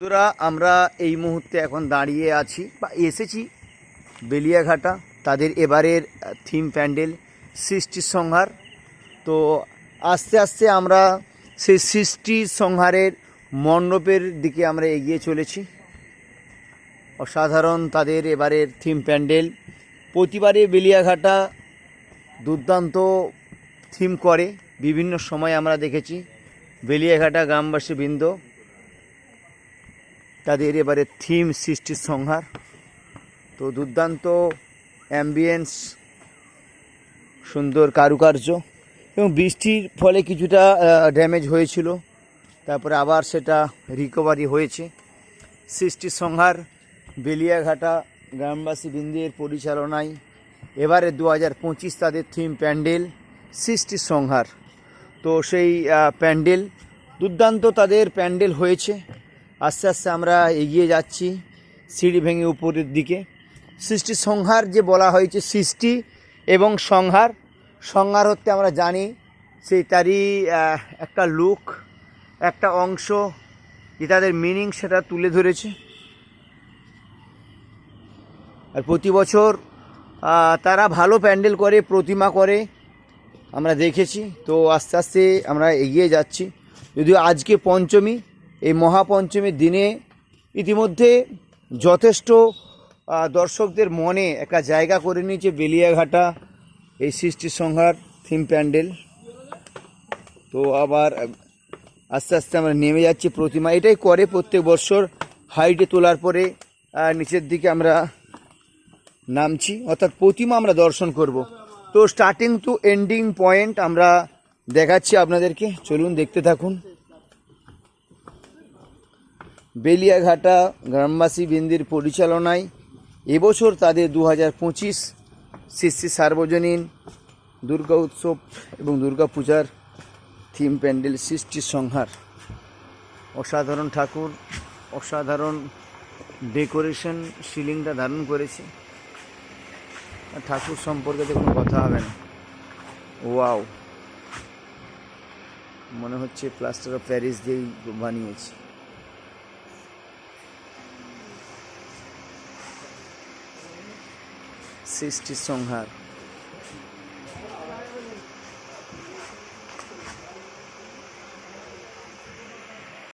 বন্ধুরা, আমরা এই মুহূর্তে এখন দাঁড়িয়ে আছি বা এসেছি বেলিয়াঘাটা, তাদের এবারের থিম প্যান্ডেল সৃষ্টির সংহার। তো আস্তে আস্তে আমরা সেই সৃষ্টি সংহারের মণ্ডপের দিকে আমরা এগিয়ে চলেছি। অসাধারণ তাদের এবারের থিম প্যান্ডেল। প্রতিবারে বেলিয়াঘাটা দুর্দান্ত থিম করে, বিভিন্ন সময় আমরা দেখেছি। বেলিয়াঘাটা গ্রামবাসী বৃন্দ তাদের এবারে থিম সৃষ্টির সংহার। তো দুর্দান্ত অ্যাম্বিয়েন্স সুন্দর কারুকার্য এবং বৃষ্টির ফলে কিছুটা ড্যামেজ হয়েছিল। তারপরে আবার সেটা রিকভারি হয়েছে। সৃষ্টির সংহার বেলিয়াঘাটা গ্রামবাসী বৃন্দের পরিচালনায় এবারে দু হাজার পঁচিশ তাদের থিম প্যান্ডেল সৃষ্টির সংহার। তো সেই প্যান্ডেল, দুর্দান্ত তাদের প্যান্ডেল হয়েছে। আস্তে আস্তে আমরা এগিয়ে যাচ্ছি সিঁড়ি ভেঙে উপরের দিকে। সৃষ্টি সংহার যে বলা হয়েছে, সৃষ্টি এবং সংহার। সংহার হতে আমরা জানি সেই তারই একটা লুক, একটা অংশ যে তাদের মিনিং সেটা তুলে ধরেছে। আর প্রতি বছর তারা ভালো প্যান্ডেল করে, প্রতিমা করে, আমরা দেখেছি। তো আস্তে আস্তে আমরা এগিয়ে যাচ্ছি। যদিও আজকে পঞ্চমী এই মহাপঞ্চমীর দিনে ইতিমধ্যে যথেষ্ট দর্শকদের মনে একটা জায়গা করে নিয়েছে বেলিয়াঘাটা, এই সৃষ্টি সংহার থিম প্যান্ডেল। তো আবার আস্তে আস্তে আমরা নেমে যাচ্ছি প্রতিমা। এটাই করে প্রত্যেক বছর হাইটে তোলার পরে নিচের দিকে আমরা নামছি, অর্থাৎ প্রতিমা আমরা দর্শন করব। তো স্টার্টিং টু এন্ডিং পয়েন্ট আমরা দেখাচ্ছি আপনাদেরকে। চলুন দেখতে থাকুন। বেলিয়াঘাটা গ্রামবাসী বৃন্দির পরিচালনায় এবছর তাদের দু হাজার পঁচিশ শ্রী সার্বজনীন দুর্গা উৎসব এবং দুর্গা পূজার থিম প্যান্ডেল সৃষ্টির সংহার। অসাধারণ ঠাকুর, অসাধারণ ডেকোরেশন সিলিংটা ধারণ করেছে। ঠাকুর সম্পর্কে তো কোনো কথা হবে না। ওয়াও। মনে হচ্ছে প্লাস্টার অফ প্যারিস দিয়েই বানিয়েছে। সৃষ্টির সংহার।